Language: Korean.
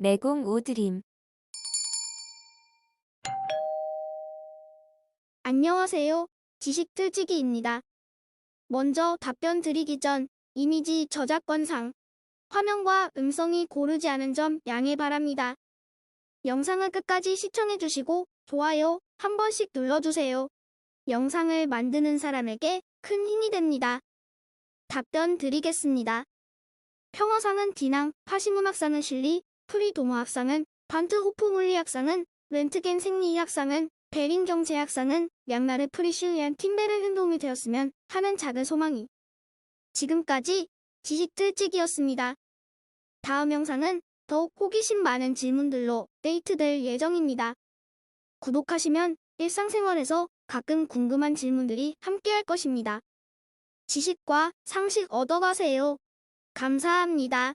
내공 오드림 안녕하세요. 지식 틀치기입니다. 먼저 답변 드리기 전 이미지 저작권상 화면과 음성이 고르지 않은 점 양해 바랍니다. 영상을 끝까지 시청해주시고 좋아요 한 번씩 눌러주세요. 영상을 만드는 사람에게 큰 힘이 됩니다. 답변 드리겠습니다. 평화상은 디낭, 파시문학상은 실리, 프리도모학상은 반트호프 물리학상은 렌트겐 생리학상은 베링 경제학상은 양날의 프리실리안 팀벨의 행동이 되었으면 하는 작은 소망이. 지금까지 지식틀찍이었습니다. 다음 영상은 더욱 호기심 많은 질문들로 데이트될 예정입니다. 구독하시면 일상생활에서 가끔 궁금한 질문들이 함께할 것입니다. 지식과 상식 얻어가세요. 감사합니다.